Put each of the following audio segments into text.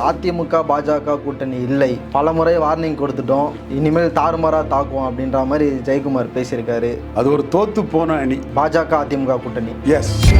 அதிமுக பாஜக கூட்டணி இல்லை. பலமுறை வார்னிங் கொடுத்துட்டோம். இனிமேல் தாறுமாறா தாக்குவோம் அப்படின்ற மாதிரி ஜெயக்குமார் பேசியிருக்காரு. அது ஒரு தோத்து போன அணி. பாஜக அதிமுக கூட்டணி. எஸ்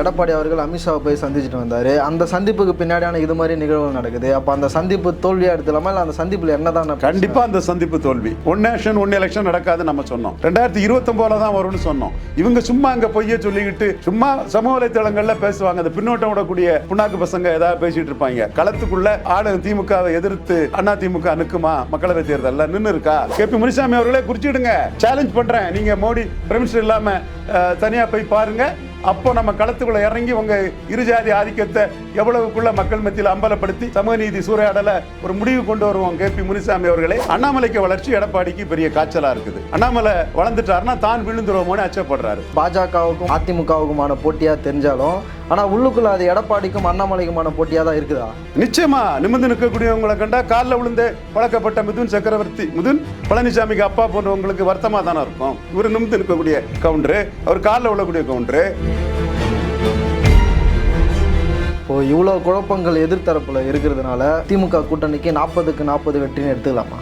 எடப்பாடி அவர்கள் அமித்ஷாவை போய் சந்திச்சுட்டு வந்தார். அந்த சந்திப்புக்கு பின்னாடியான இது மாதிரி நிகழ்வு நடக்குது. அப்போ அந்த சந்திப்பு தோல்வியாக எடுத்துலாமா இல்லை அந்த சந்திப்பில் என்னதான் கண்டிப்பாக அந்த சந்திப்பு தோல்வி. ஒன் நேஷன் ஒன் எலெக்ஷன் நடக்காது நம்ம சொன்னோம். ரெண்டாயிரத்தி இருபத்தொம்போல தான் வரும்னு சொன்னோம். இவங்க சும்மா அங்கே பொய்ய சொல்லிக்கிட்டு சும்மா சமூக வலைத்தளங்களில் பேசுவாங்க. அந்த பின்னோட்டம் விடக்கூடிய புண்ணாக்கு பசங்க ஏதாவது பேசிட்டு இருப்பாங்க. களத்துக்குள்ள ஆளு திமுகவை எதிர்த்து அண்ணா திமுக நிற்குமா மக்களவை தேர்தலில் நின்று இருக்கா? கே பி முனிசாமி அவர்களே குறிச்சிடுங்க. சேலஞ்ச் பண்றேன். நீங்க மோடி பிரமிஸ்டர் இல்லாமல் இல்லாம தனியா போய் பாருங்க. அப்போ நம்ம களத்துக்குள்ள இறங்கி உங்க இருஜாதி ஆதிக்கத்தை எவ்வளவுக்குள்ள மக்கள் மத்தியில் அம்பலப்படுத்தி சமூக நீதி சூறையாடல ஒரு முடிவு கொண்டு வருவோம் கே பி முனிசாமி அவர்களே. அண்ணாமலைக்கு வளர்ச்சி எடப்பாடிக்கு பெரிய காய்ச்சலா இருக்குது. அண்ணாமலை வளர்ந்துட்டாருன்னா தான் விழுந்துருவோமோன்னு அச்சப்படுறாரு. பாஜகவுக்கும் அதிமுகவுக்குமான போட்டியாக தெரிஞ்சாலும் ஆனால் உள்ளுக்குள்ள அது எடப்பாடிக்கும் அண்ணாமலைக்குமான போட்டியாக தான் இருக்குதா? நிச்சயமா நிமிர்ந்து நிற்கக்கூடியவங்களை கண்டா காலில் விழுந்து பழக்கப்பட்ட மிதுன் சக்கரவர்த்தி. மிதுன் பழனிசாமிக்கு அப்பா போன்றவங்களுக்கு வருத்தமா தானே இருக்கும்? இவர் நிமிர்ந்து நிற்கக்கூடிய கவுண்டரு. அவர் காலில் விழக்கூடிய கவுண்டரு. இப்போ இவ்வளோ குழப்பங்கள் எதிர்த்தரப்புல இருக்கிறதுனால திமுக கூட்டணிக்கு நாற்பதுக்கு நாற்பது வெற்றின்னு எடுத்துக்கலாமா?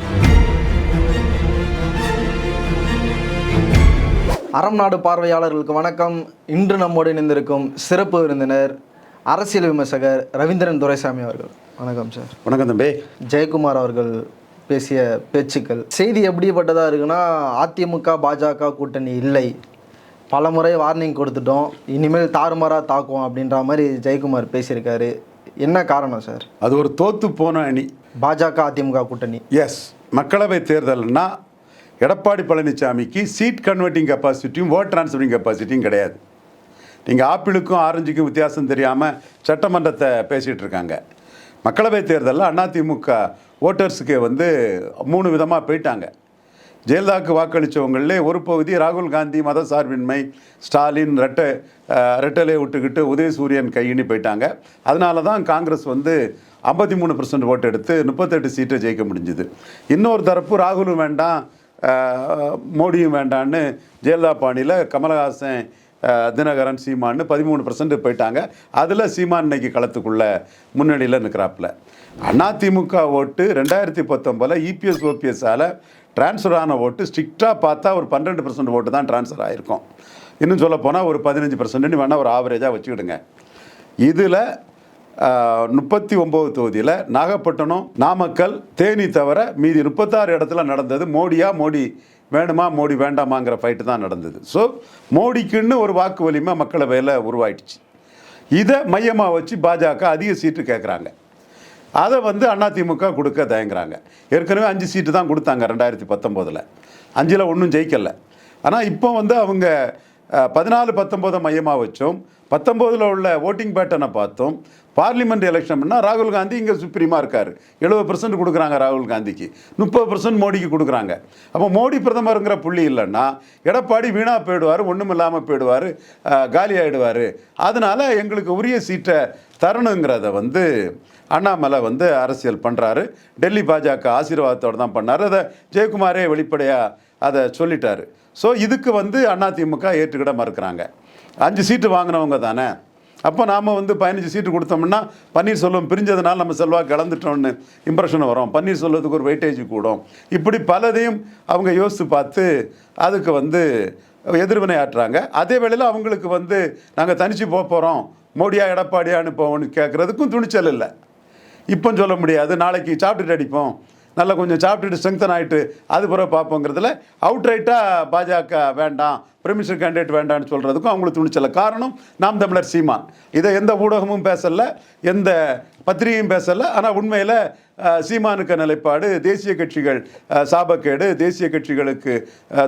அறம் நாடு பார்வையாளர்களுக்கு வணக்கம். இன்று நம்மோடு இணைந்திருக்கும் சிறப்பு விருந்தினர் அரசியல் விமர்சகர் ரவீந்திரன் துரைசாமி அவர்கள். வணக்கம் சார். வணக்கம் தம்பி. ஜெயக்குமார் அவர்கள் பேசிய பேச்சுக்கள். செய்தி எப்படிப்பட்டதாக இருக்குன்னா அதிமுக பாஜக கூட்டணி இல்லை. பலமுறை வார்னிங் கொடுத்துட்டோம். இனிமேல் தாறுமாறா தாக்குவோம் அப்படின்ற மாதிரி ஜெயக்குமார் பேசியிருக்காரு. என்ன காரணம் சார் அது ஒரு தோத்து போன அணி. பாஜக அதிமுக கூட்டணி. எஸ் மக்களவை தேர்தல்னா எடப்பாடி பழனிசாமிக்கு சீட் கன்வெர்ட்டிங் கெப்பாசிட்டியும் ஓட் ட்ரான்ஸ்ஃபரிங் கெப்பாசிட்டியும் கிடையாது. நீங்கள் ஆப்பிளுக்கும் ஆரஞ்சுக்கும் வித்தியாசம் தெரியாமல் சட்டமன்றத்தை பேசிகிட்டு இருக்காங்க. மக்களவை தேர்தலில் அதிமுக ஓட்டர்ஸுக்கு வந்து மூணு விதமாக போயிட்டாங்க. ஜெயலலிதாவுக்கு வாக்களித்தவங்களே ஒரு பகுதி ராகுல் காந்தி மத சார்பின்மை ஸ்டாலின் ரெட்டை ரெட்டலே ரெட்டலை விட்டுக்கிட்டு உதயசூரியன் கையினி போயிட்டாங்க. அதனால தான் காங்கிரஸ் வந்து ஐம்பத்தி மூணு பர்சன்ட் ஓட்டு எடுத்து முப்பத்தெட்டு சீட்டை ஜெயிக்க முடிஞ்சுது. இன்னொரு தரப்பு ராகுலும் வேண்டாம் மோடியும் வேண்டான்னு ஜெயலலிதா பாணியில் கமலஹாசன் தினகரன் சீமான்னு பதிமூணு பர்சன்ட் போயிட்டாங்க. அதில் சீமான் இன்னைக்கு களத்துக்குள்ள முன்னணியில் நிற்கிறாப்புல அதிமுக ஓட்டு ரெண்டாயிரத்தி பத்தொம்பதில் இபிஎஸ் ஓபிஎஸ்ஸால் ட்ரான்ஸ்ஃபர் ஆன ஓட்டு ஸ்ட்ரிக்டாக பார்த்தா ஒரு பன்னெண்டு பர்சன்ட் ஓட்டு தான் ட்ரான்ஸ்ஃபர் ஆகிருக்கும் இன்னும் சொல்ல போனால் ஒரு பதினஞ்சு பர்சன்ட்னு வேணால் ஒரு ஆவரேஜாக வச்சுக்கிடுங்க. இதில் முப்பத்தி ஒம்பது தொகுதியில் நாகப்பட்டினம் நாமக்கல் தேனி தவிர மீதி முப்பத்தாறு இடத்துல நடந்தது மோடியா மோடி வேணுமா மோடி வேண்டாமாங்கிற ஃபைட்டு தான் நடந்தது. ஸோ மோடிக்குன்னு ஒரு வாக்கு வலிமை மக்களவையில் உருவாயிடுச்சு. இதை மையமாக வச்சு பாஜக அதிக சீட்டு கேட்குறாங்க அதை வந்து அதிமுக கொடுக்க தயங்குறாங்க. ஏற்கனவே அஞ்சு சீட்டு தான் கொடுத்தாங்க ரெண்டாயிரத்தி பத்தொம்போதில். அஞ்சில் ஒன்றும் ஜெயிக்கலை. ஆனால் இப்போ வந்து அவங்க பதினாலு பத்தொம்போதை மையமாக வச்சோம். பத்தொம்போதில் உள்ள ஓட்டிங் பேட்டர்னை பார்த்தோம். பார்லிமெண்ட் எலெக்ஷன்னா ராகுல் காந்தி இங்கே சுப்ரீமாக இருக்கார். எழுபது பர்சன்ட் கொடுக்குறாங்க ராகுல் காந்திக்கு. முப்பது பர்சன்ட் மோடிக்கு கொடுக்குறாங்க. அப்போ மோடி பிரதமருங்கிற புள்ளி இல்லைன்னா எடப்பாடி வீணாக போயிடுவார் ஒன்றும் இல்லாமல் போயிடுவார் காலி ஆகிடுவார் அதனால் எங்களுக்கு உரிய சீட்டை தரணுங்கிறத வந்து அண்ணாமலை வந்து அரசியல் பண்ணுறாரு டெல்லி பாஜக ஆசீர்வாதத்தோடு தான் பண்ணார். அதை ஜெயக்குமாரே வெளிப்படையாக அதை சொல்லிட்டாரு. ஸோ இதுக்கு வந்து அதிமுக ஏற்றுக்கிட மறுக்கிறாங்க. அஞ்சு சீட்டு வாங்கினவங்க தானே. அப்போ நாம் வந்து பதினஞ்சு சீட்டு கொடுத்தோம்னா பன்னீர்செல்வம் பிரிஞ்சதுனால நம்ம செல்வாக்கு இழந்துட்டோம்னு இம்ப்ரெஷன் வரும். பன்னீர்செல்வத்துக்கு ஒரு வெயிட்டேஜ் கூடும். இப்படி பலதையும் அவங்க யோசித்து பார்த்து அதுக்கு வந்து எதிர்வினை ஆற்றுறாங்க அதே வேளையில் அவங்களுக்கு வந்து நாங்கள் தனித்து போக போகிறோம் மோடியா எடப்பாடியான்னு போவோம்னு கேட்குறதுக்கும் துணிச்சல் இல்லை. இப்போ சொல்ல முடியாது. நாளைக்கு சாப்பிட்டுட்டு அடிப்போம். நல்லா கொஞ்சம் சாப்பிட்டுட்டு ஸ்ட்ரெங்தன் ஆகிட்டு அது பிறகு பார்ப்போங்கிறதுல அவுட்ரைட்டாக பாஜக வேண்டாம் பிரிமினிஸ்டர் கேண்டிடேட் வேண்டாம்னு சொல்கிறதுக்கும் அவங்களுக்கு துணிச்சல. காரணம் நாம் தமிழர் சீமான். இதை எந்த ஊடகமும் பேசலை எந்த பத்திரிகையும் பேசலை. ஆனால் உண்மையில் சீமானுக்க நிலைப்பாடு தேசிய கட்சிகள் சாபக்கேடு தேசிய கட்சிகளுக்கு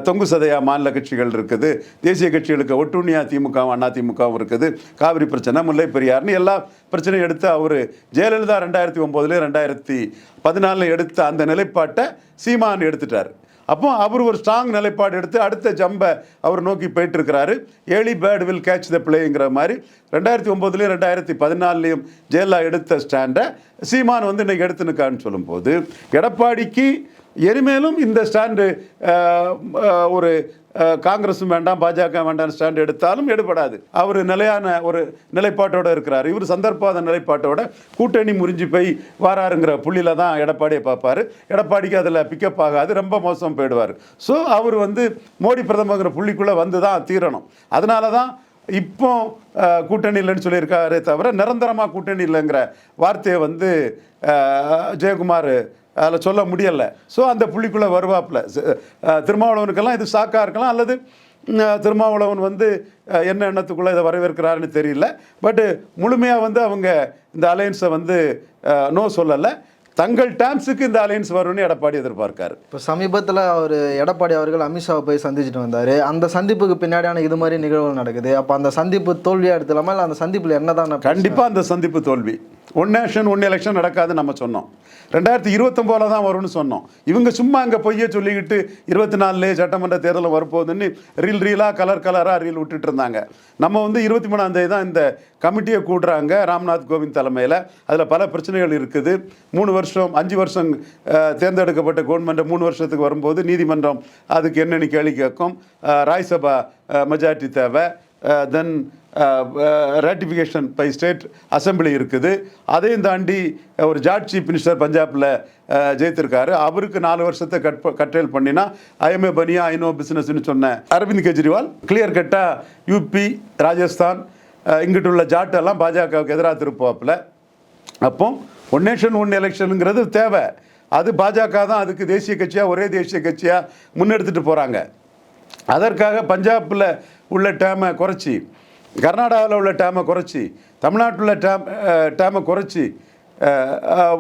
தொங்கு சதையா மாநில கட்சிகள் இருக்குது. தேசிய கட்சிகளுக்கு ஒட்டுண்ணியா திமுகவும் அண்ணா திமுகவும் இருக்குது. காவிரி பிரச்சனை முல்லை பெரியார்னு எல்லா பிரச்சனையும் எடுத்து அவர் ஜெயலலிதா ரெண்டாயிரத்தி ஒம்போதுலேயே ரெண்டாயிரத்தி பதினாலில் எடுத்த அந்த நிலைப்பாட்டை சீமான் எடுத்துட்டார். அப்போ அவர் ஒரு ஸ்ட்ராங் நிலைப்பாடு எடுத்து அடுத்த ஜம்பை அவர் நோக்கி போயிட்டுருக்கிறாரு. Early early will catch the பிளேங்கிற மாதிரி ரெண்டாயிரத்தி ஒம்போதுலேயும் ரெண்டாயிரத்தி பதினாலுலேயும் ஜெயலலிதா எடுத்த ஸ்டாண்டை சீமான் வந்து இன்றைக்கி எடுத்துனுக்கான்னு சொல்லும்போது எடப்பாடிக்கு எரிமேலும் இந்த ஸ்டாண்டு ஒரு காங்கிரஸும் வேண்டாம் பாஜக வேண்டாம் ஸ்டாண்ட் எடுத்தாலும் எடுபடாது. அவர் நிலையான ஒரு நிலைப்பாட்டோடு இருக்கிறார். இவர் சந்தர்ப்பாத நிலைப்பாட்டோட கூட்டணி முறிஞ்சு போய் வாராருங்கிற புள்ளியில தான் எடப்பாடியை பார்ப்பாரு. எடப்பாடிக்கு அதில் பிக்கப் ஆகாது ரொம்ப மோசம் போயிடுவார். ஸோ அவர் வந்து மோடி பிரதமங்கிற புள்ளிக்குள்ளே வந்து தான் தீரணும். அதனால தான் இப்போ கூட்டணி இல்லைன்னு சொல்லியிருக்காரே தவிர நிரந்தரமாக கூட்டணி இல்லைங்கிற வார்த்தையை வந்து ஜெயக்குமார் அதில் சொல்ல முடியலை. ஸோ அந்த புள்ளிக்குள்ளே வருவாப்பில். திருமாவளவனுக்கெல்லாம் இது ஷாக்காக இருக்கலாம் அல்லது திருமாவளவன் வந்து என்ன எண்ணத்துக்குள்ளே இதை வரவேற்கிறாருன்னு தெரியல. பட்டு முழுமையாக வந்து அவங்க இந்த அலையன்ஸை வந்து நோ சொல்லலை. தங்கள் டேம்ஸுக்கு இந்த அலையன்ஸ் வரும்னு எடப்பாடி எதிர்பார்க்காரு. இப்போ சமீபத்தில் அவர் எடப்பாடி அவர்கள் அமித்ஷாவை போய் சந்திச்சுட்டு வந்தார். அந்த சந்திப்புக்கு பின்னாடியான இது மாதிரி நிகழ்வுகள் நடக்குது. அப்போ அந்த சந்திப்பு தோல்வியாக எடுத்துலாமா இல்லை அந்த சந்திப்பில் என்னதான் கண்டிப்பாக அந்த சந்திப்பு தோல்வி. ஒன் நேஷன் ஒன் எலெக்ஷன் நடக்காதுன்னு நம்ம சொன்னோம். ரெண்டாயிரத்தி இருபத்தொம்போல தான் வரும்னு சொன்னோம். இவங்க சும்மா அங்கே பொய்யே சொல்லிக்கிட்டு இருபத்தி நாலுலேயே சட்டமன்ற தேர்தல் வரப்போகுதுன்னு ரீல் ரீலாக கலர் கலராக ரீல் விட்டுட்டு இருந்தாங்க. நம்ம வந்து இருபத்தி மூணாம் தேதி தான் இந்த கமிட்டியை கூடுறாங்க ராம்நாத் கோவிந்த் தலைமையில். அதில் பல பிரச்சனைகள் இருக்குது. மூணு வருஷம் அஞ்சு வருஷம் தேர்ந்தெடுக்கப்பட்ட கவர்மெண்ட்டை மூணு வருஷத்துக்கு வரும்போது நீதிமன்றம் அதுக்கு என்னென்னு கேள்வி கேட்கும். அஹ், ராஜ்சபா மெஜாரிட்டி தேவை. Then ratification by state assembly இருக்குது. அதையும் தாண்டி uh, ஒரு ஜாட் சீஃப் மினிஸ்டர் பஞ்சாபில் ஜெயித்திருக்காரு. அவருக்கு நாலு வருஷத்தை கட் கட்டையில் பண்ணினா ஐஎம்ஏ பனியா ஐநோ பிஸ்னஸ்னு சொன்ன அரவிந்த் கெஜ்ரிவால் கிளியர் கட்டாக யூபி ராஜஸ்தான் uh, இங்கிட்டு உள்ள ஜாட் எல்லாம் பாஜகவுக்கு எதிராக திருப்பாப்பில் அப்போ ஒன் நேஷன் ஒன் எலெக்ஷனுங்கிறது தேவை. அது பாஜக தான் அதுக்கு தேசிய கட்சியாக ஒரே தேசிய கட்சியாக முன்னெடுத்துட்டு போகிறாங்க அதற்காக பஞ்சாபில் உள்ள டேமை குறைச்சி கர்நாடகாவில் உள்ள டேமை குறைச்சி தமிழ்நாட்டில் உள்ள டேம் டேமை குறைச்சி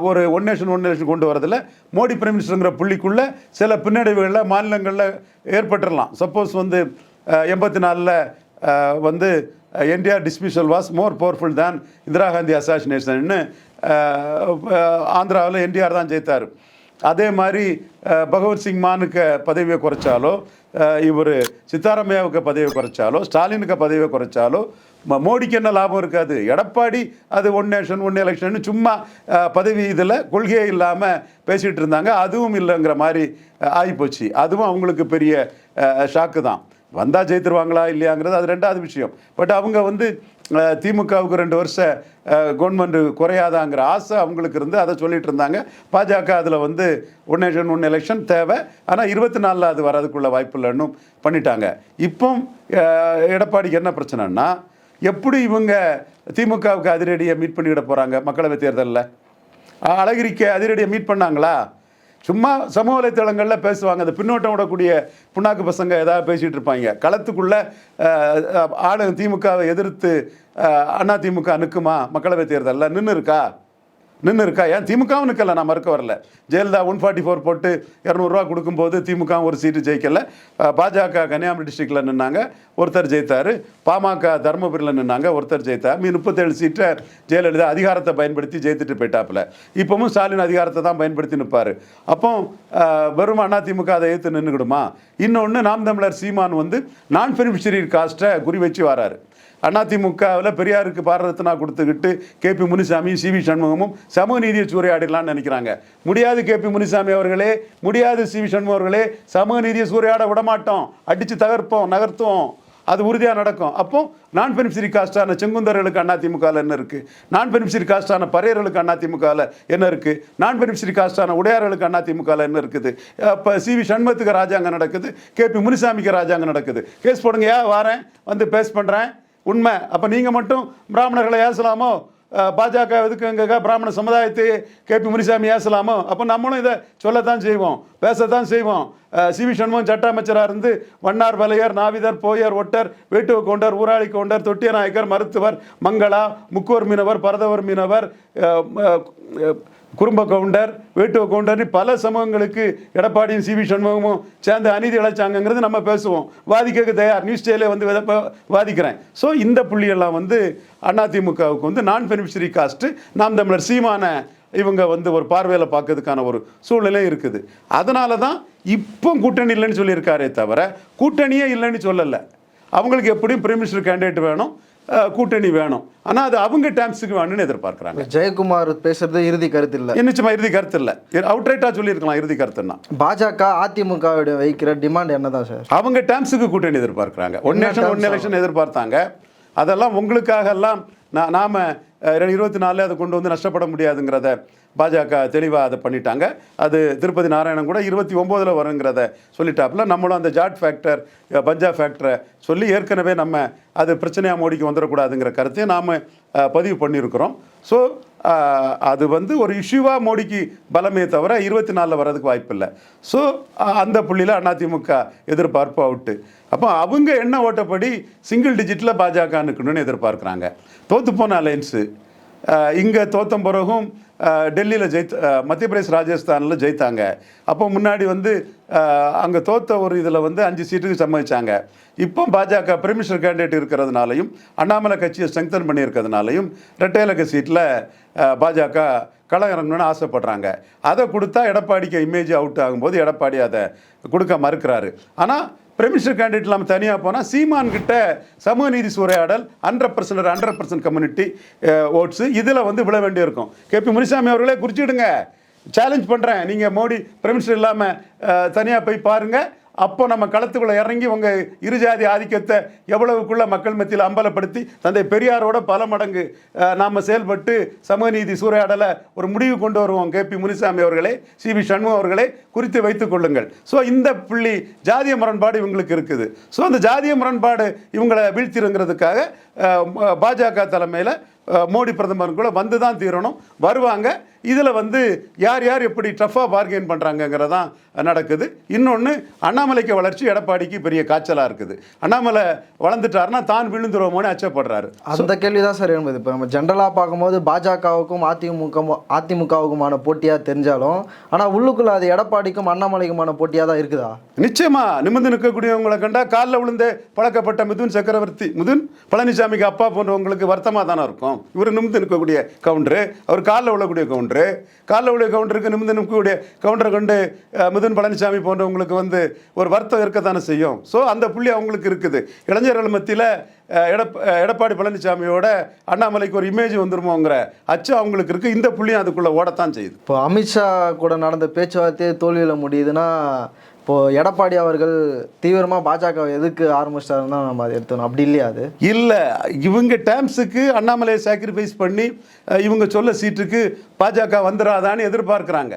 ஒரு ஒன் நேஷன் ஒன் நேஷன் கொண்டு வரதில் மோடி பிரைம் மினிஸ்டருங்கிற புள்ளிக்குள்ளே சில பின்னடைவுகளில் மாநிலங்களில் ஏற்பட்டுடலாம் சப்போஸ் வந்து எண்பத்தி நாலில் வந்து NTR dismissal was more powerful than Indira Gandhi அசாசினேஷன்னு ஆந்திராவில் என்டிஆர் தான் ஜெயித்தார். அதே மாதிரி பகவத் சிங் மானுக்கு பதவியை குறைச்சாலோ இவர் சித்தாராமையாவுக்கு பதவியை குறைச்சாலோ ஸ்டாலினுக்கு பதவியை குறைச்சாலோ ம- மோடிக்கு என்ன லாபம் இருக்காது? எடப்பாடி அது ஒன் நேஷன் ஒன் எலெக்ஷன் சும்மா பதவி இதில் கொள்கையே இல்லாமல் பேசிகிட்டு இருந்தாங்க. அதுவும் இல்லைங்கிற மாதிரி ஆகிப்போச்சு அதுவும் அவங்களுக்கு பெரிய ஷாக்கு தான். வந்தால் ஜெயித்துருவாங்களா இல்லையாங்கிறது அது ரெண்டாவது விஷயம். பட் அவங்க வந்து திமுகவுக்கு ரெண்டு வருஷம் கவர்மெண்ட் குறையாதாங்கிற ஆசை அவங்களுக்கு இருந்து அதை சொல்லிட்டு இருந்தாங்க. பாஜக அதில் வந்து ஒன் நேஷன் ஒன் எலெக்ஷன் தேவை. ஆனால் இருபத்தி நாலில் அது வரதுக்குள்ள வாய்ப்பு இல்லைன்னு பண்ணிட்டாங்க. இப்போ எடப்பாடிக்கு என்ன பிரச்சனைன்னா எப்படி இவங்க திமுகவுக்கு அதிரடியை மீட் பண்ணிக்கிட போகிறாங்க மக்களவைத் தேர்தலில்? அழகிரிக்கு அதிரடியை மீட் பண்ணாங்களா? சும்மா சமூக வலைத்தளங்களில் பேசுவாங்க. அந்த பின்னோட்டம் விடக்கூடிய புண்ணாக்கு பசங்க ஏதாவது பேசிகிட்டு இருப்பாங்க. களத்துக்குள்ளே ஆளு திமுகவை எதிர்த்து அதிமுக அண்ணா திமுக நிற்குமா மக்களவைத் தேர்தலில்? நின்று இருக்கா நின்று இருக்கா ஏன்? திமுகவும் நிற்கல நான் மறுக்க வரல. ஜெயலலிதா ஒன் ஃபார்ட்டி ஃபோர் போட்டு இரநூறுவா கொடுக்கும்போது திமுக ஒரு சீட்டு ஜெயிக்கல. பாஜக கன்னியாகுமரி டிஸ்ட்ரிக்டில் நின்னாங்க ஒருத்தர் ஜெயித்தார். பாமக தருமபுரியில் நின்னாங்க ஒருத்தர் ஜெயித்தார். மீ முப்பத்தேழு சீட்டை ஜெயலலிதா அதிகாரத்தை பயன்படுத்தி ஜெயித்துட்டு போயிட்டாப்புல. இப்போவும் ஸ்டாலின் அதிகாரத்தை தான் பயன்படுத்தி நிற்பார் அப்போ வெறும் அண்ணா திமுக அதை ஏற்று நின்றுக்கிடுமா இன்னொன்று நாம் தமிழர் சீமான் வந்து நான் பெனிஃபிஷரி காஸ்ட்டை குறி வச்சு வராரு. அதிமுகவில் பெரியாருக்கு பாரதத்தினா கொடுத்துக்கிட்டு கேபி முனிசாமி சி வி சண்முகமும் சமூக நீதியை சூறையாடிடலாம்னு நினைக்கிறாங்க. முடியாது கேபி முனிசாமி அவர்களே முடியாது சி வி சண்முகம் அவர்களே சமூக நீதியை சூறையாட விடமாட்டோம். அடித்து தகர்ப்போம் நகர்த்துவோம். அது உறுதியாக நடக்கும். அப்போ நான் பெனிஃபிஷரி காஸ்டான செங்குந்தர்களுக்கு அதிமுகவில் என்ன இருக்குது நான் பெனிஃபிஷரி காஸ்டான பறையர்களுக்கு அதிமுகவில் என்ன இருக்குது நான் பெனிஃபிஷரி காஸ்டான உடையார்களுக்கு அதிமுகவில் என்ன இருக்குது? இப்போ சி வி சண்முகத்துக்கு ராஜாங்கம் நடக்குது கேபி முனிசாமிக்கு ராஜாங்கம் நடக்குது. கேஸ் போடுங்க ஏன் வாரேன்? வந்து பேஸ் பண்ணுறேன் உண்மை. அப்போ நீங்கள் மட்டும் பிராமணர்களை ஏசலாமோ? பாஜக எதுக்குங்க பிராமண சமுதாயத்தை கேபி முனிசாமி ஏசலாமோ? அப்போ நம்மளும் இதை சொல்லத்தான் செய்வோம் பேசத்தான் செய்வோம். CV C. வி. சண்முகம் சட்ட அமைச்சராக இருந்து வண்ணார் வலையர் நாவிதர் போயர் ஒட்டர் வேட்டுவ கவுண்டர் ஊராளி கவுண்டர் தொட்டிய நாயக்கர் மருத்துவர் மங்களா முக்குவர் மீனவர் பரதவர் மீனவர் குடும்ப குறும்ப கவுண்டர் வேட்டுவ கவுண்டர்னு பல சமூகங்களுக்கு எடப்பாடியும் சி வி சண்முகமும் சேர்ந்து அநீதி இழைச்சாங்கிறது நம்ம பேசுவோம். வாதிக்க தயார். நியூஸ் டேலே வந்து வாதிக்கிறேன். ஸோ இந்த புள்ளியெல்லாம் வந்து அதிமுகவுக்கு வந்து நான் பெனிஃபிஷரி காஸ்ட்டு நாம் தமிழர் சீமான இவங்க வந்து ஒரு பார்வையில் பார்க்கறதுக்கான ஒரு சூழ்நிலை இருக்குது. அதனால தான் இப்போ கூட்டணி இல்லைன்னு சொல்லியிருக்காரே தவிர கூட்டணியே இல்லைன்னு சொல்லலை. அவங்களுக்கு எப்படியும் பிரைம் மினிஸ்டர் கேண்டிடேட் வேணும். கூட்டணி வேணும். ஆனால் அது அவங்க டேம்ஸுக்கு வேணும்னு எதிர்பார்க்குறாங்க. ஜெயக்குமார் பேசுறது இறுதி கருத்து இல்லை. நிச்சயமா இறுதி கருத்து இல்லை. அவுட்ரைட்டாக சொல்லியிருக்கலாம் இறுதி கருத்துன்னா. பாஜக அதிமுக வைக்கிற டிமாண்ட் என்னதான் சார் அவங்க டேம்ஸுக்கு கூட்டணி எதிர்பார்க்குறாங்க. ஒன் நேஷன் ஒன் எலெக்ஷன் எதிர்பார்த்தாங்க. அதெல்லாம் உங்களுக்காக எல்லாம் நான் நாம் இருபத்தி நாலில் அதை கொண்டு வந்து நஷ்டப்பட முடியாதுங்கிறத பாஜக தெளிவாக அதை பண்ணிட்டாங்க. அது திருப்பதி நாராயணன் கூட இருபத்தி ஒம்போதில் வருங்கிறத சொல்லிட்டாப்புல. நம்மளும் அந்த ஜாட் ஃபேக்டர் பஞ்சா ஃபேக்டரை சொல்லி ஏற்கனவே நம்ம அது பிரச்சனையாக மோடிக்கு வந்துடக்கூடாதுங்கிற கருத்தையும் நாம் பதிவு பண்ணியிருக்கிறோம். ஸோ அது வந்து ஒரு இஷ்யூவாக மோடிக்கு பலமே தவிர இருபத்தி நாலில் வர்றதுக்கு வாய்ப்பில்லை. ஸோ அந்த புள்ளியில் அதிமுக எதிர்பார்ப்பு அவுட்டு. அப்போ அவங்க என்ன ஓட்டப்படி சிங்கிள் டிஜிட்டில் பாஜக நிற்கணும்னு எதிர்பார்க்குறாங்க. தோற்று போன அலையன்ஸு இங்கே தோத்த பிறகும் டெல்லியில் ஜெயித் மத்திய பிரதேஷ் ராஜஸ்தானில் ஜெயித்தாங்க. அப்போ முன்னாடி வந்து அங்கே தோத்த ஒரு இதில் வந்து அஞ்சு சீட்டுக்கு சம்மதிச்சாங்க. இப்போ பாஜக பிரிமிஷர் கேண்டிடேட் இருக்கிறதுனாலையும் அண்ணாமலை கட்சியை ஸ்ட்ரெங்தன் பண்ணியிருக்கிறதுனாலையும் ரெட்டையிலக்க சீட்டில் பாஜக களம் இறங்கணும்னு ஆசைப்படுறாங்க. அதை கொடுத்தா எடப்பாடிக்கு இமேஜ் அவுட் ஆகும்போது எடப்பாடி அதை கொடுக்க மறுக்கிறாரு. ஆனால் பிரமிஷர் கேண்டிடேட் இல்லாமல் தனியாக போனால் சீமான் கிட்ட சமூக நீதி சூறையாடல் hundred percent hundred percent community votes இதில் வந்து விழ வேண்டியிருக்கும். கேபி முனிசாமி அவர்களே குறிச்சிடுங்க. சேலஞ்ச் பண்ணுறேன் நீங்கள் மோடி பிரமிஷர் இல்லாமல் தனியாக போய் பாருங்கள் அப்போ நம்ம களத்துக்குள்ளே இறங்கி உங்கள் இருஜாதி ஆதிக்கத்தை எவ்வளவுக்குள்ள மக்கள் மத்தியில் அம்பலப்படுத்தி தந்தை பெரியாரோட பல மடங்கு நாம் செயல்பட்டு சமூக நீதி சூறையாடலை ஒரு முடிவு கொண்டு வருவோம். கே. பி. முனிசாமி அவர்களே சி. வி. சண்முகம் அவர்களே குறித்து வைத்துக் கொள்ளுங்கள். ஸோ இந்த புள்ளி ஜாதிய முரண்பாடு இவங்களுக்கு இருக்குது. ஸோ அந்த ஜாதிய முரண்பாடு இவங்களை வீழ்த்திருங்கிறதுக்காக பாஜக தலைமையில் மோடி பிரதமர் கூட வந்து தான் தீரணும். வருவாங்க. இதில் வந்து யார் யார் எப்படி டஃப்பாக பார்கெயின் பண்ணுறாங்கங்கிறதான் நடக்குது. இன்னொன்று அண்ணாமலைக்கு வளர்ச்சி எடப்பாடிக்கு பெரிய காய்ச்சலாக இருக்குது. அண்ணாமலை வளர்ந்துட்டாருன்னா தான் விழுந்துருவோமோன்னு அச்சப்படுறாரு. அந்த கேள்வி தான் சார் என்பது இப்போ நம்ம ஜென்ரலாக பார்க்கும்போது பாஜகவுக்கும் அதிமுக அதிமுகவுக்குமான போட்டியாக தெரிஞ்சாலும் ஆனால் உள்ளுக்குள்ள அது எடப்பாடிக்கும் அண்ணாமலைக்குமான போட்டியாக தான் இருக்குதா? நிச்சயமா. நிமிர்ந்து நிற்கக்கூடியவங்களை கண்டா காலில் விழுந்து பழக்கப்பட்ட மிதுன் சக்கரவர்த்தி. மிதுன் பழனிசாமிக்கு அப்பா போன்றவங்களுக்கு வருத்தமாக தானே இருக்கும். இவர் நிமிர்ந்து நிற்கக்கூடிய கவுண்டரு அவர் காலில் விழக்கூடிய கவுண்டரு காலில் விழ கவுண்டருக்கு நிமிர்ந்து நிற்கக்கூடிய கவுண்டரை கொண்டு மிதுன் பழனிசாமி போன்றவங்களுக்கு வந்து ஒரு வருத்தம் இருக்கத்தானே செய்யும். ஸோ அந்த புள்ளி அவங்களுக்கு இருக்குது. இளைஞர்கள் மத்தியில் எடப் எடப்பாடி பழனிசாமியோட அண்ணாமலைக்கு ஒரு இமேஜ் வந்துருமோங்கிற அச்சம் அவங்களுக்கு இருக்குது இந்த புள்ளியும் அதுக்குள்ளே ஓடத்தான் செய்யுது. இப்போ அமித்ஷா கூட நடந்த பேச்சுவார்த்தையே தோல்வியில் முடியுதுன்னா இப்போது எடப்பாடி அவர்கள் தீவிரமாக பாஜக எதுக்கு ஆரம்பிச்சிட்டாருன்னு தான் நம்ம அதை எடுத்துக்கணும் அப்படி இல்லையா அது? இல்லை இவங்க டேம்ஸுக்கு அண்ணாமலையை சாக்ரிஃபைஸ் பண்ணி இவங்க சொல்ல சீட்டுக்கு பாஜக வந்துடாதான்னு எதிர்பார்க்குறாங்க.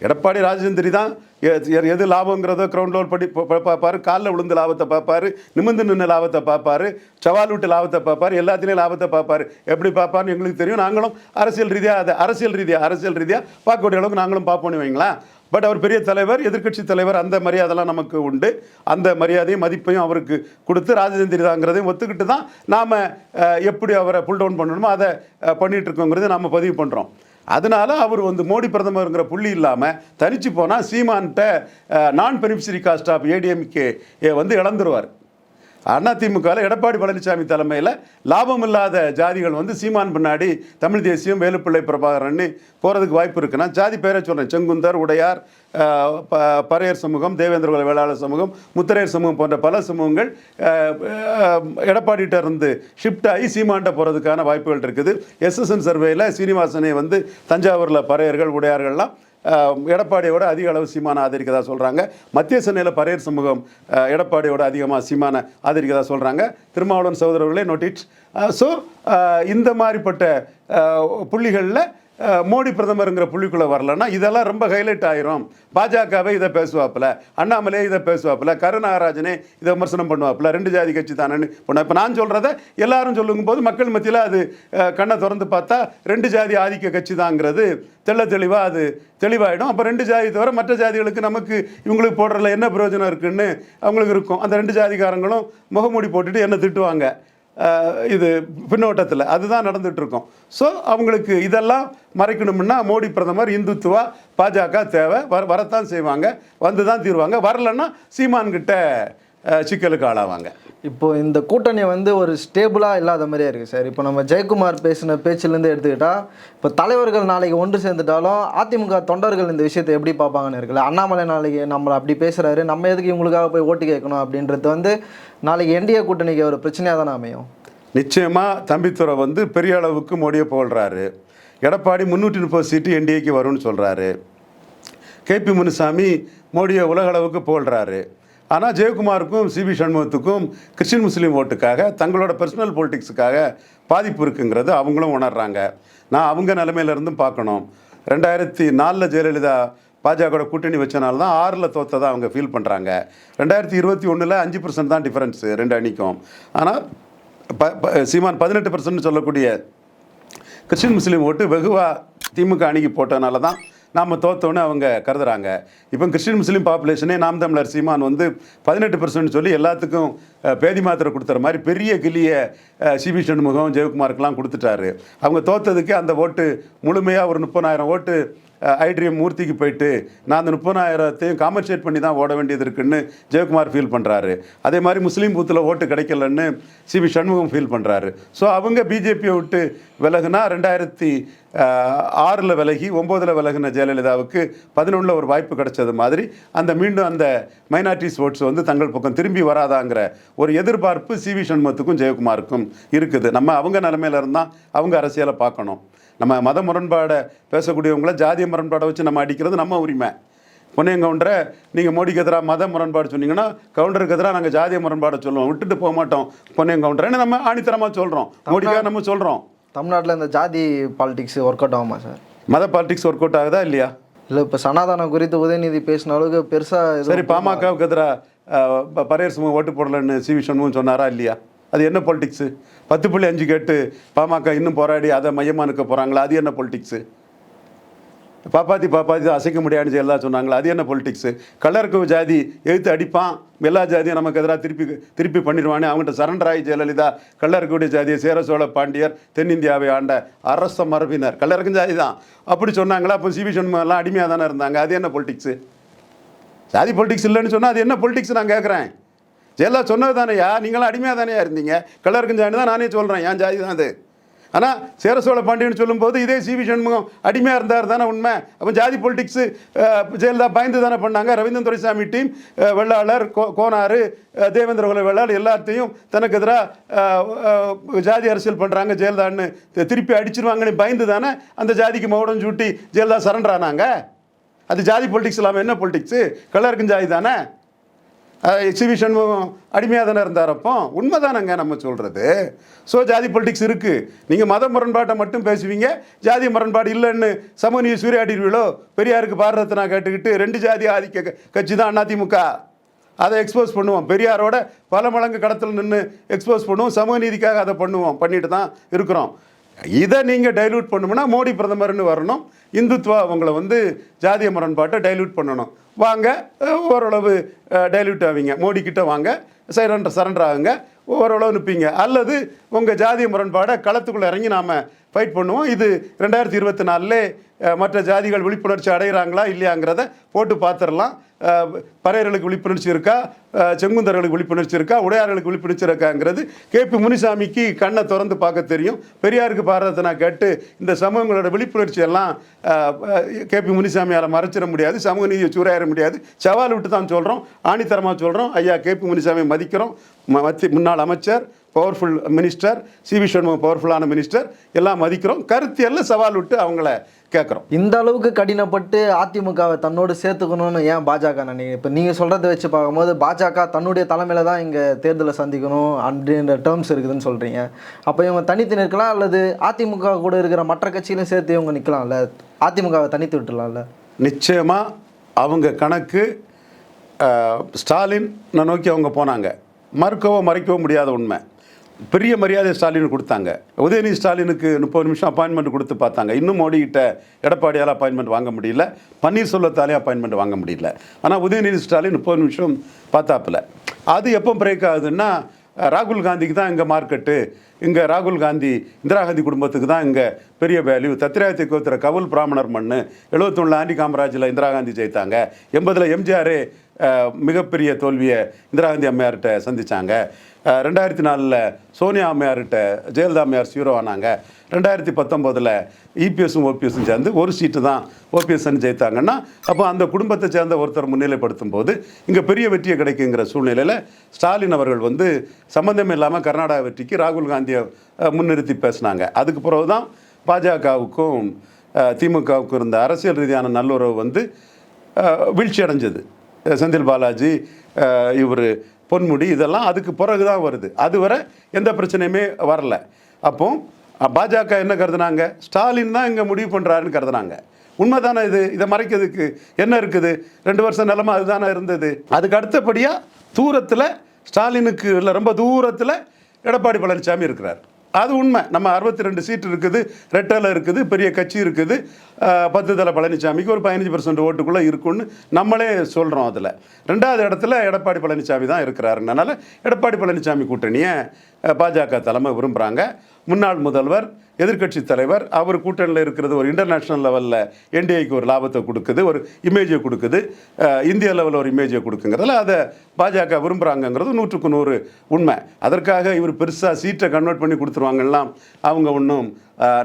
எடப்பாடி ராஜேந்திரி தான் எது லாபங்கிறதோ கிரவுண்ட் லோல் படி ப- பார்ப்பாரு. காலில் விழுந்து லாபத்தை பார்ப்பாரு. நிமிந்து நின்று லாபத்தை பார்ப்பாரு. சவால் விட்டு லாபத்தை பார்ப்பாரு. எல்லாத்துலேயும் லாபத்தை பார்ப்பாரு. எப்படி பார்ப்பாருன்னு எங்களுக்கு தெரியும். நாங்களும் அரசியல் ரீதியாக அதை அரசியல் ரீதியாக அரசியல் ரீதியாக பார்க்கக்கூடிய அளவுக்கு நாங்களும் பார்ப்போம்னு வைங்களேன். பட் அவர் பெரிய தலைவர் எதிர்க்கட்சி தலைவர் அந்த மரியாதைலாம் நமக்கு உண்டு. அந்த மரியாதையும் மதிப்பையும் அவருக்கு கொடுத்து ராஜதந்திரி தாங்கிறதையும் ஒத்துக்கிட்டு தான் நாம் எப்படி அவரை புல் டவுன் பண்ணணுமோ அதை பண்ணிகிட்டு இருக்கோங்கிறத நாம் பதிவு பண்ணுறோம் அதனால் அவர் வந்து மோடி பிரதமருங்கிற புள்ளி இல்லாமல் தனிச்சு போனால் சீமான்கிட்ட நான் பெனிஃபிஷரி காஸ்ட் ஆஃப் ஏடிஎம்கே வந்து இழந்துருவார். அதிமுகவில் எடப்பாடி பழனிசாமி தலைமையில் லாபம் இல்லாத ஜாதிகள் வந்து சீமான் பின்னாடி தமிழ் தேசியம் வேலுப்பிள்ளை பிரபாகரன் போகிறதுக்கு வாய்ப்பு இருக்குன்னா ஜாதி பேரை சொல்கிறேன் செங்குந்தர் உடையார் ப- பறையர் சமூகம் தேவேந்திரகுல வேளாளர் சமூகம் முத்திரையர் சமூகம் போன்ற பல சமூகங்கள் எடப்பாடிகிட்ட இருந்து ஷிஃப்ட் ஆகி சீமாண்ட போகிறதுக்கான வாய்ப்புகள் இருக்குது. எஸ்எஸ்என் சர்வேயில் சீனிவாசனை வந்து தஞ்சாவூரில் பறையர்கள் உடையார்கள்லாம் எடப்பாடியோட அதிக அளவு சீமான ஆதரிக்கதா சொல்கிறாங்க மத்திய சென்னையில் பரையர் சமூகம் எடப்பாடியோட அதிகமாக சீமான ஆதரிக்கதா சொல்கிறாங்க திருமாவளவன் சகோதரர்களே நோட்டிட் ஸோ இந்த மாதிரிப்பட்ட புள்ளிகளில் மோடி பிரதமருங்கிற புள்ளிக்குள்ளே வரலன்னா இதெல்லாம் ரொம்ப ஹைலைட் ஆயிரும். பாஜகவே இதை பேசுவாப்புல. அண்ணாமலே இதை பேசுவாப்புல. கருணாகராஜனே இதை விமர்சனம் பண்ணுவாப்பில். ரெண்டு ஜாதி கட்சி தானேன்னு போனால் இப்போ நான் சொல்கிறத எல்லாரும் சொல்லுங்கும்போது போது மக்கள் மத்தியில் அது கண்ணை திறந்து பார்த்தா ரெண்டு ஜாதி ஆதிக்க கட்சி தாங்கிறது தெள்ள தெளிவாக அது தெளிவாயிடும். அப்போ ரெண்டு ஜாதி தவிர மற்ற ஜாதிகளுக்கு நமக்கு இவங்களுக்கு போடுறதுல என்ன பிரயோஜனம் இருக்குன்னு அவங்களுக்கு இருக்கும். அந்த ரெண்டு ஜாதிக்காரங்களும் முகமூடி போட்டுட்டு என்ன திட்டுவாங்க. இது பின்னோட்டத்தில் அதுதான் நடந்துகிட்ருக்கோம் ஸோ அவங்களுக்கு இதெல்லாம் மறைக்கணும்னா மோடி பிரதமர் இந்துத்துவா பாஜக தேவை. வர வரத்தான் செய்வாங்க. வந்து தான் தீருவாங்க. வரலன்னா சீமான்கிட்ட சிக்கலுக்கு ஆளாவாங்க. இப்போ இந்த கூட்டணி வந்து ஒரு ஸ்டேபிளாக இல்லாத மாதிரியே இருக்குது சார் இப்போ நம்ம ஜெயக்குமார் பேசின பேச்சிலேருந்து எடுத்துக்கிட்டால் இப்போ தலைவர்கள் நாளைக்கு ஒன்று சேர்ந்துட்டாலும் அதிமுக தொண்டர்கள் இந்த விஷயத்தை எப்படி பார்ப்பாங்கன்னு இருக்குல்ல? அண்ணாமலை நாளைக்கு நம்மளை அப்படி பேசுகிறாரு நம்ம எதுக்கு இவங்களுக்காக போய் ஓட்டு கேட்கணும் அப்படின்றது வந்து நாளைக்கு என்டிஏ கூட்டணிக்கு ஒரு பிரச்சனையாக தானே அமையும். நிச்சயமாக தம்பித்துறை வந்து பெரிய அளவுக்கு மோடியை புகழ்றாரு. எடப்பாடி முந்நூற்றி முப்பது சீட்டு என்டிஏக்கு வரும்னு சொல்கிறாரு கேபி முனுசாமி மோடியை உலக அளவுக்கு புகழ்றாரு. ஆனால் ஜெயக்குமாருக்கும் சிபி சண்முகத்துக்கும் கிறிஸ்டின் முஸ்லீம் ஓட்டுக்காக தங்களோட பர்சனல் பொலிட்டிக்ஸுக்காக பாதிப்பு இருக்குங்கிறது அவங்களும் உணர்றாங்க. நான் அவங்க நிலைமையிலேருந்தும் பார்க்கணும். ரெண்டாயிரத்தி நாலில் ஜெயலலிதா பாஜகவோட கூட்டணி வச்சனால தான் ஆறில் தோத்ததா அவங்க ஃபீல் பண்ணுறாங்க ரெண்டாயிரத்தி இருபத்தி ஒன்றில் அஞ்சு பர்சன்ட் தான் டிஃப்ரென்ஸு ரெண்டு அணிக்கும். ஆனால் ப ப- சீமான் பதினெட்டு பர்சன்ட் சொல்லக்கூடிய கிறிஸ்டின் முஸ்லீம் ஓட்டு வெகுவாக திமுக அணிக்கு போட்டனால தான் நாம் தோத்தோன்னு அவங்க கருதுறாங்க. இப்போ கிறிஸ்டின் முஸ்லீம் பாப்புலேஷனே நாம் தமிழர் சீமான் வந்து பதினெட்டு பர்சன்ட் சொல்லி எல்லாத்துக்கும் பேதி மாத்திரை கொடுத்துற மாதிரி பெரிய கிளிய சிபி சண்முகம் ஜெயக்குமாருக்கெல்லாம் கொடுத்துட்டாரு. அவங்க தோத்ததுக்கு அந்த ஓட்டு முழுமையாக ஒரு முப்பதாயிரம் ஓட்டு ஐட்ரியம் மூர்த்திக்கு போயிட்டு நான் அந்த முப்பதாயிரத்தையும் காம்பன்சேட் பண்ணி தான் ஓட வேண்டியது இருக்குன்னு ஜெயக்குமார் ஃபீல் பண்ணுறாரு அதே மாதிரி முஸ்லீம் பூத்தில் ஓட்டு கிடைக்கலன்னு சிபி சண்முகம் ஃபீல் பண்ணுறாரு ஸோ அவங்க பிஜேபியை விட்டு விலகுனா ரெண்டாயிரத்தி ஆறில் விலகி ஒம்போதில் விலகின ஜெயலலிதாவுக்கு பதினொன்றில் ஒரு வாய்ப்பு கிடைச்சது மாதிரி அந்த மீண்டும் அந்த மைனாரிட்டிஸ் ஓட்ஸ் வந்து தங்கள் பக்கம் திரும்பி வராதாங்கிற ஒரு எதிர்பார்ப்பு சிவி சண்முகத்துக்கும் ஜெயக்குமாருக்கும் இருக்குது. நம்ம அவங்க நிலமையில இருந்தால் அவங்க அரசியலை பார்க்கணும். நம்ம மத முரண்பாடை பேசக்கூடியவங்கள ஜாதிய முரண்பாடை வச்சு நம்ம அடிக்கிறது நம்ம உரிமை. பொன்னையன் கவுண்டரை நீங்கள் மோடிக்கு எதிராக மத முரண்பாடு சொன்னீங்கன்னா கவுண்டருக்கு எதிராக நாங்கள் ஜாதிய முரண்பாடை சொல்லுவோம். விட்டுட்டு போக மாட்டோம். பொன்னையன் கவுண்டர்னு நம்ம ஆணித்தரமாக சொல்கிறோம் மோடிக்காக நம்ம சொல்கிறோம் தமிழ்நாட்டில் இந்த ஜாதி பாலிடிக்ஸ் ஒர்க் அவுட் ஆகுமா சார் மத பாலிடிக்ஸ் ஒர்க் அவுட் ஆகுதா இல்லையா? இல்லை இப்போ சனாதனம் குறித்து உதயநிதி பேசின அளவுக்கு பெருசாக சரி பாமகவுக்கு எதிராக பரையர் சும்மா ஓட்டு போடலன்னு சி வி சண்முகம் சொன்னாரா இல்லையா? அது என்ன பொலிட்டிக்ஸு பத்து புள்ளி அஞ்சு கேட்டு பாமக இன்னும் போராடி அதை மையமாக இருக்க போகிறாங்களா அது என்ன பொலிட்டிக்ஸு பாப்பாத்தி பாப்பாத்தி அசைக்க முடியாதுன்னு எல்லாம் சொன்னாங்களா? அது என்ன பொலிட்டிக்ஸு கலருக்கு ஜாதி எழுத்து அடிப்பான். எல்லா ஜாதியும் நமக்கு எதிராக திருப்பி திருப்பி பண்ணிடுவானே. அவங்ககிட்ட சரண்டர் ஜெயலலிதா கல்லறக்கூடிய ஜாதியை சேர சோழ பாண்டியர் தென்னிந்தியாவை ஆண்ட அரச மரபினர். கல்லறக்கும் ஜாதி தான். அப்படி சொன்னாங்களா? அப்போ சிவி சண்முகம்லாம் அடிமையாக தானே இருந்தாங்க. அது என்ன பொலிட்டிக்ஸு ஜாதி பொலிட்டிக்ஸ் இல்லைன்னு சொன்னால் அது என்ன பொலிட்டிக்ஸ் நான் கேட்குறேன் ஜெயலலிதா சொன்னது தானேயா? நீங்களும் அடிமையாக தானேயா இருந்தீங்க? கலருக்கும் ஜாதி தான் நானே சொல்கிறேன் என் ஜாதி தான் அது. ஆனால் சேர சோழ பாண்டியன் சொல்லும்போது இதே சிவி சண்முகம் அடிமையாக இருந்தார் தானே உண்மை. அப்போ ஜாதி பொலிட்டிக்ஸு ஜெயலலிதா பயந்து தானே பண்ணாங்க. ரவீந்திரன் துரைசாமி டீம் வெள்ளாளர் கோ கோனாறு தேவேந்திர குல வெள்ளாளர் எல்லாத்தையும் தனக்கு எதிராக ஜாதி அரசியல் பண்ணுறாங்க ஜெயலலிதான்னு. திருப்பி அடிச்சிருவாங்கன்னு பயந்து தானே அந்த ஜாதிக்கு மௌடம் சூட்டி ஜெயலலிதா சரண்டரானாங்க. அது ஜாதி பொலிட்டிக்ஸ் இல்லாமல் என்ன பொலிட்டிக்ஸு கலருக்கும் ஜாதி தானே? எக்ஸிபிஷன் அடிமையாக தானே இருந்தார் அப்போ? உண்மைதானங்க நம்ம சொல்கிறது ஸோ ஜாதி பொலிட்டிக்ஸ் இருக்குது நீங்கள் மத முரண்பாட்டை மட்டும் பேசுவீங்க. ஜாதி முரண்பாடு இல்லைன்னு சமூக நீதி சூறையாடிடுவீங்களோ பெரியாருக்கு பாரதத்தை நான் கேட்டுக்கிட்டு ரெண்டு ஜாதி ஆதிக்க கட்சி தான் அதிமுக. அதை எக்ஸ்போஸ் பண்ணுவோம். பெரியாரோட பல மடங்கு கடத்தில் நின்று எக்ஸ்போஸ் பண்ணுவோம். சமூக நீதிக்காக அதை பண்ணுவோம். பண்ணிட்டு தான் இருக்கிறோம். இதை நீங்கள் டைல்யூட் பண்ணணும்னா மோடி பிரதமர்னு வரணும். இந்துத்துவா அவங்கள வந்து ஜாதிய முரண்பாட்டை டைல்யூட் பண்ணணும். வாங்க ஓரளவு டைல்யூட் ஆவீங்க. மோடி வாங்க. சரண்டர் சரண்டர் ஆகுங்க. ஓரளவு நிற்பீங்க அல்லது உங்கள் ஜாதிய முரண்பாடை களத்துக்குள்ளே இறங்கி நாம் ஃபைட் பண்ணுவோம். இது ரெண்டாயிரத்தி இருபத்தி நாலுலே மற்ற ஜாதிகள் விழிப்புணர்ச்சி அடைகிறாங்களா இல்லையாங்கிறத போட்டு பார்த்துடலாம் பறையர்களுக்கு விழிப்புணர்ச்சி இருக்கா? செங்குந்தர்களுக்கு விழிப்புணர்ச்சி இருக்கா? உடையார்களுக்கு விழிப்புணர்ச்சி இருக்காங்கிறது கேபி முனிசாமிக்கு கண்ணை திறந்து பார்க்க தெரியும். பெரியாருக்கு பாரதத்தை நான் கேட்டு இந்த சமூகங்களோட விழிப்புணர்ச்சி எல்லாம் கேபி முனிசாமியால் மறைச்சிட முடியாது. சமூக நீதியை சூறையாற முடியாது. சவால் விட்டு தான் சொல்கிறோம் ஆணித்தரமாக சொல்கிறோம் ஐயா கேபி முனிசாமி மதிக்கிறோம். மத்திய முன்னாள் அமைச்சர் பவர்ஃபுல் மினிஸ்டர் சிவி சண்முகம் பவர்ஃபுல்லான மினிஸ்டர் எல்லாம் மதிக்கிறோம். கருத்தியல்ல சவால் விட்டு அவங்கள கேட்குறோம். இந்த அளவுக்கு கடினப்பட்டு அதிமுகவை தன்னோடு சேர்த்துக்கணும்னு ஏன் பாஜக நினைக்கிறேன் இப்போ நீங்கள் சொல்கிறத வச்சு பார்க்கும்போது பாஜக தன்னுடைய தலைமையில் தான் இங்கே தேர்தலை சந்திக்கணும் அப்படின்ற டேர்ம்ஸ் இருக்குதுன்னு சொல்கிறீங்க அப்போ இவங்க தனித்து நிற்கலாம் அல்லது அதிமுக கூட இருக்கிற மற்ற கட்சியிலும் சேர்த்து இவங்க நிற்கலாம்ல? அதிமுகவை தனித்து விட்டுலாம்ல நிச்சயமாக அவங்க கணக்கு ஸ்டாலின் நோக்கி அவங்க போனாங்க. மறுக்கவோ மறைக்கவோ முடியாத உண்மை. பெரிய மரியாதை ஸ்டாலின் கொடுத்தாங்க. உதயநிதி ஸ்டாலினுக்கு முப்பது நிமிஷம் அப்பாயின்மெண்ட் கொடுத்து பார்த்தாங்க. இன்னும் மோடிக்கிட்ட எடப்பாடியால் அப்பாயின்மெண்ட் வாங்க முடியல. பன்னீர்செல்வத்தாலே அப்பாயின்மெண்ட் வாங்க முடியல. ஆனால் உதயநிதி ஸ்டாலின் முப்பது நிமிஷம் பார்த்தாப்புல. அது எப்போ பிரேக் ஆகுதுன்னா ராகுல் காந்திக்கு தான் இங்கே மார்க்கெட்டு இங்கே ராகுல் காந்தி இந்திரா காந்தி குடும்பத்துக்கு தான் இங்கே பெரிய வேல்யூ தத்திராயத்தை கோத்திர கவுல் பிராமணர் மண்ணு எழுபத்தொன்னில் ஆண்டி காமராஜில் இந்திரா காந்தி ஜெயித்தாங்க. எண்பதில் எம்ஜிஆர் மிகப்பெரிய தோல்வியை இந்திரா காந்தி அம்மையார்கிட்ட சந்தித்தாங்க ரெண்டாயிரத்தி நாலில் சோனியா அம்மையார்கிட்ட ஜெயலலிதா அம்மையார் ஹீரோ ஆனாங்க. ரெண்டாயிரத்தி பத்தொம்போதில் இபிஎஸும் ஓபிஎஸும் சேர்ந்து ஒரு சீட்டு தான் ஓபிஎஸ்ன்னு ஜெயித்தாங்கன்னா அப்போ அந்த குடும்பத்தை சேர்ந்த ஒருத்தர் முன்னிலைப்படுத்தும் போது இங்கே பெரிய வெற்றியை கிடைக்குங்கிற சூழ்நிலையில் ஸ்டாலின் அவர்கள் வந்து சம்மந்தம் இல்லாமல் கர்நாடகா வெற்றிக்கு ராகுல் காந்தியை முன்னிறுத்தி பேசினாங்க. அதுக்கு பிறகு தான் பாஜகவுக்கும் திமுகவுக்கும் இருந்த அரசியல் ரீதியான நல்லுறவு வந்து வீழ்ச்சி அடைஞ்சது செந்தில் பாலாஜி இவர் பொன்முடி இதெல்லாம் அதுக்கு பிறகு தான் வருது. அதுவரை எந்த பிரச்சனையுமே வரல. அப்போ பாஜக என்ன கருதுனாங்க? ஸ்டாலின் தான் இங்கே முடிவு பண்ணுறாருன்னு கருதுனாங்க. உண்மைதானே இது? இதை மறைக்கிறதுக்கு என்ன இருக்குது? ரெண்டு வருஷம் நிலமை அதுதானே இருந்தது. அதுக்கு அடுத்தபடியாக தூரத்தில் ஸ்டாலினுக்கு இல்லை ரொம்ப தூரத்தில் எடப்பாடி பழனிசாமி இருக்கிறார். அது உண்மை. நம்ம அறுபத்தி ரெண்டு சீட் இருக்குது ரெட்டலை இருக்குது பெரிய கட்சி இருக்குது. பத்து தலை பழனிசாமிக்கு ஒரு பதினஞ்சு பர்சன்ட் ஓட்டுக்குள்ளே இருக்குன்னு நம்மளே சொல்கிறோம் அதில். ரெண்டாவது இடத்துல எடப்பாடி பழனிசாமி தான் இருக்கிறாருனால எடப்பாடி பழனிசாமி கூட்டணியை பாஜக தலைமை விரும்புகிறாங்க முன்னாள் முதல்வர் எதிர்க்கட்சி தலைவர் அவர் கூட்டணியில் இருக்கிறது ஒரு இன்டர்நேஷ்னல் லெவலில் என்டிஏக்கு ஒரு லாபத்தை கொடுக்குது ஒரு இமேஜை கொடுக்குது. இந்திய லெவலில் ஒரு இமேஜை கொடுக்குங்கிறதுல அதை பாஜக விரும்புகிறாங்கங்கிறது நூற்றுக்கு நூறு உண்மை. அதற்காக இவர் பெருசாக சீட்டை கன்வெர்ட் பண்ணி கொடுத்துருவாங்கலாம் அவங்க ஒன்றும்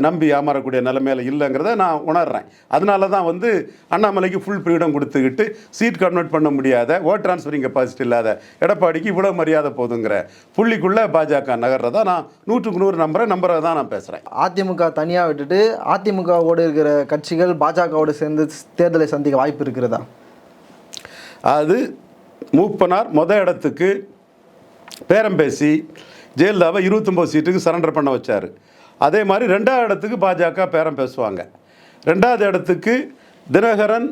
நம்பி ஏமாறக்கூடிய நிலைமையில இல்லைங்கிறத நான் உணர்றேன். அதனால தான் வந்து அண்ணாமலைக்கு ஃபுல் ஃப்ரீடம் கொடுத்துக்கிட்டு சீட் கன்வெர்ட் பண்ண முடியாத ஓட் டிரான்ஸ்ஃபரிங் கெப்பாசிட்டி இல்லாத எடப்பாடிக்கு இவ்வளோ மரியாதை போதுங்கிற புள்ளிக்குள்ளே பாஜக நகர்றதா நான் நூற்றுக்கு நூறு நம்புகிறேன் நம்புறதை தான் நான் பேசுகிறேன் அதிமுக தனியாக விட்டுட்டு அதிமுகவோடு இருக்கிற கட்சிகள் பாஜகவோடு சேர்ந்து தேர்தலை சந்திக்க வாய்ப்பு இருக்கிறதா? அது மூப்பனார் மொத இடத்துக்கு பேரம் பேசி ஜெயலலிதாவை இருபத்தொம்போது சீட்டுக்கு சரண்டர் பண்ண வச்சார். அதே மாதிரி ரெண்டாவது இடத்துக்கு பாஜக பேரம் பேசுவாங்க. ரெண்டாவது இடத்துக்கு தினகரன்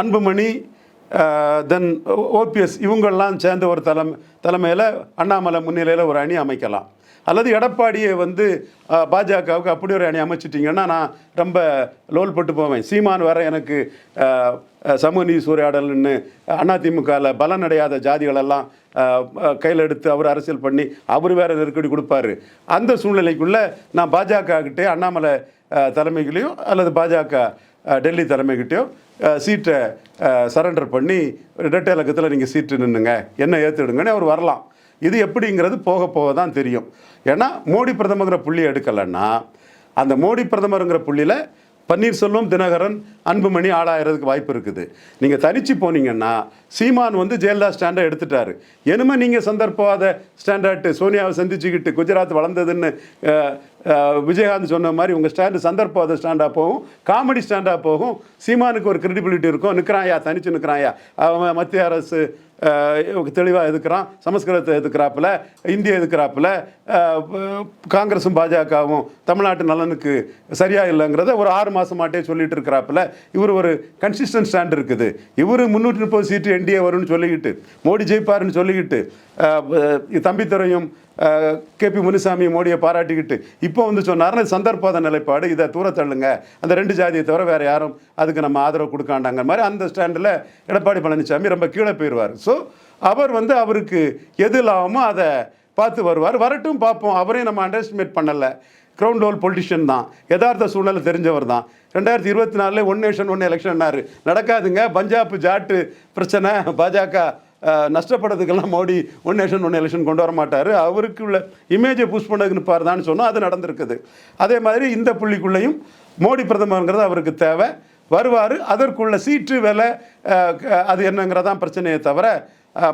அன்புமணி தென் ஓபிஎஸ் இவங்கெல்லாம் சேர்ந்த ஒரு தலைமை தலைமையில் அண்ணாமலை முன்னிலையில் ஒரு அணி அமைக்கலாம். அல்லது எடப்பாடியை வந்து பாஜகவுக்கு அப்படி ஒரு அணி அமைச்சிட்டிங்கன்னா நான் ரொம்ப லோல் பட்டு போவேன். சீமான் வர எனக்கு சமூக நீதி சூறையாடல்னு அதிமுகவில் பலனடையாத ஜாதிகளெல்லாம் கையில் எடுத்து அவர் அரசியல் பண்ணி அவர் வேற நெருக்கடி கொடுப்பாரு. அந்த சூழ்நிலைக்குள்ளே நான் பாஜக கிட்டே அண்ணாமலை தலைமைகளையும் அல்லது பாஜக டெல்லி தலைமைகிட்டையும் சீட்டை சரண்டர் பண்ணி இரட்டை இலக்கத்தில் நீங்கள் சீட்டு நின்றுங்க என்ன ஏற்றுடுங்கன்னு அவர் வரலாம். இது எப்படிங்கிறது போக போக தான் தெரியும். ஏன்னா மோடி பிரதமருங்கிற புள்ளி எடுக்கலைன்னா அந்த மோடி பிரதமருங்கிற புள்ளியில் பன்னீர்செல்வம் தினகரன் அன்புமணி ஆளாயிரதுக்கு வாய்ப்பு இருக்குது. நீங்கள் தனிச்சு போனீங்கன்னா சீமான் வந்து ஜெயலலிதா ஸ்டாண்டை எடுத்துட்டாரு. இனிமே நீங்கள் சந்தர்ப்பவாத ஸ்டாண்டர்ட்டு சோனியாவை சந்திச்சுக்கிட்டு குஜராத் வளர்ந்ததுன்னு விஜயகாந்த் சொன்ன மாதிரி உங்கள் ஸ்டாண்டு சந்தர்ப்பவாத ஸ்டாண்டாக போகும் காமெடி ஸ்டாண்டாக போகும் சீமானுக்கு ஒரு கிரெடிபிலிட்டி இருக்கும். நிற்கிறாயா தனிச்சு நிற்கிறாயா அவன் மத்திய அரசு தெளிவாக எதுக்குறான்? சமஸ்கிருதத்தை எதுக்குறாப்புல? இந்திய எதுக்குறாப்புல? காங்கிரஸும் பாஜகவும் தமிழ்நாட்டு நலனுக்கு சரியாக இல்லைங்கிறத ஒரு ஆறு மாதமாட்டே சொல்லிட்டு இருக்கிறாப்புல. இவர் ஒரு கன்சிஸ்டன்ட் ஸ்டாண்ட் இருக்குது. இவர் முந்நூற்றி முப்பது சீட்டு என்டிஏ வரும்னு சொல்லிக்கிட்டு மோடி ஜெயிப்பாருன்னு சொல்லிக்கிட்டு தம்பித்துறையும் K P K P Munusamy மோடியை பாராட்டிக்கிட்டு இப்போ வந்து சொன்னார்னா சந்தர்ப்பாத நிலைப்பாடு இதை தூர தள்ளுங்க. அந்த ரெண்டு ஜாதியை தவிர வேறு யாரும் அதுக்கு நம்ம ஆதரவு கொடுக்காண்டாங்க மாதிரி அந்த ஸ்டாண்டில் எடப்பாடி பழனிசாமி ரொம்ப கீழே போயிடுவார். ஸோ அவர் வந்து அவருக்கு எது லாபமோ அதை பார்த்து வருவார். வரட்டும் பார்ப்போம். அவரையும் நம்ம அண்டர்ஸ்டிமேட் பண்ணலை. கிரவுண்ட் லெவல் பொலிட்டிஷியன் தான். யதார்த்த சூழ்நிலை தெரிஞ்சவர் தான். ரெண்டாயிரத்தி இருபத்தி நாலில் ஒன் நேஷன் ஒன் எலெக்ஷன்னாரு நடக்காதுங்க. பஞ்சாப் ஜாட்டு பிரச்சனை. பாஜக நஷ்டப்படுறதுக்கெல்லாம் Modi one nation one election கொண்டு வர மாட்டார். அவருக்கு உள்ள இமேஜை புஷ் பண்ணதுக்கு நிற்பார்தான்னு சொன்னால் அது நடந்திருக்குது. அதே மாதிரி இந்த புள்ளிக்குள்ளேயும் மோடி பிரதமருங்கிறது அவருக்கு தேவை. வருவார் அதற்குள்ள சீற்று விலை க- அது என்னங்கிறதான் பிரச்சனையே தவிர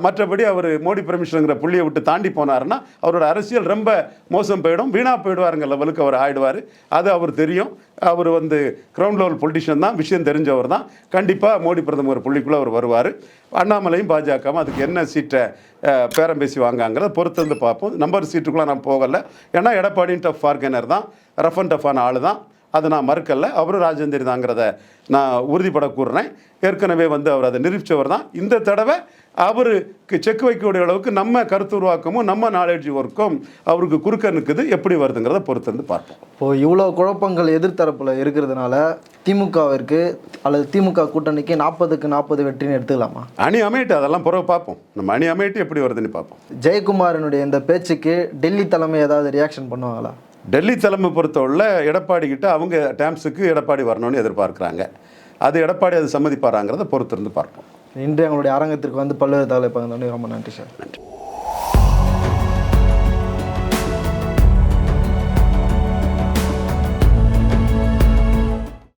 மற்றபடி அவர் மோடி பெர்மிஷனுங்கிற புள்ளியை விட்டு தாண்டி போனாருன்னா அவரோட அரசியல் ரொம்ப மோசம் போயிடும் வீணாக போயிடுவாருங்க லெவலுக்கு அவர் ஆயிடுவார். அது அவர் தெரியும். அவர் வந்து கிரவுண்ட் லெவல் பொலிட்டிஷியன் தான் விஷயம் தெரிஞ்சவர் தான். கண்டிப்பாக மோடி பிரதமர் புள்ளிக்குள்ளே அவர் வருவார். அண்ணாமலையும் பாஜகவும் அதுக்கு என்ன சீட்டை பேரம் பேசி வாங்காங்கிறத பொறுத்து வந்து பார்ப்போம். நம்பர் சீட்டுக்குள்ளே நான் போகலை. ஏன்னா எடப்பாடியும் டஃப் ஃபார்கனர் தான் ரஃப் அண்ட் டஃப்பான ஆள் தான் அதை நான் மறுக்கல. அவரும் ராஜேந்திரி தாங்கிறத நான் உறுதிப்பட கூறுறேன். ஏற்கனவே வந்து அவர் அதை நிரூபித்தவர் தான். இந்த தடவை அவருக்கு செக் வைக்கக்கூடிய அளவுக்கு நம்ம கருத்து உருவாக்கமும் நம்ம நாலேஜ் ஒர்க்கும் அவருக்கு குறுக்க நிற்குது எப்படி வருதுங்கிறத பொறுத்து வந்து பார்ப்போம். இப்போ இவ்வளோ குழப்பங்கள் எதிர்த்தரப்பில் இருக்கிறதுனால திமுகவிற்கு அல்லது திமுக கூட்டணிக்கு நாற்பதுக்கு நாற்பது வெற்றின்னு எடுத்துக்கலாமா? அணி அமைட்டு அதெல்லாம் பிறகு பார்ப்போம். நம்ம அணி அமைட்டு எப்படி வருதுன்னு பார்ப்போம். ஜெயக்குமாரனுடைய இந்த பேச்சுக்கு டெல்லி தலைமை ஏதாவது ரியாக்ஷன் பண்ணுவாங்களா? டெல்லி தலைமை பொறுத்தவரை எடப்பாடி கிட்ட அவங்க டேம்ஸுக்கு எடப்பாடி வரணும்னு எதிர்பார்க்குறாங்க. அது எடப்பாடி அது சம்மதிப்பாராங்கிறத பொறுத்து இருந்து பார்ப்போம். இன்று எங்களுடைய அரங்கத்திற்கு வந்து பல்வேறு தகவலை பகிர்ந்தோடனே ரொம்ப நன்றி சார். நன்றி.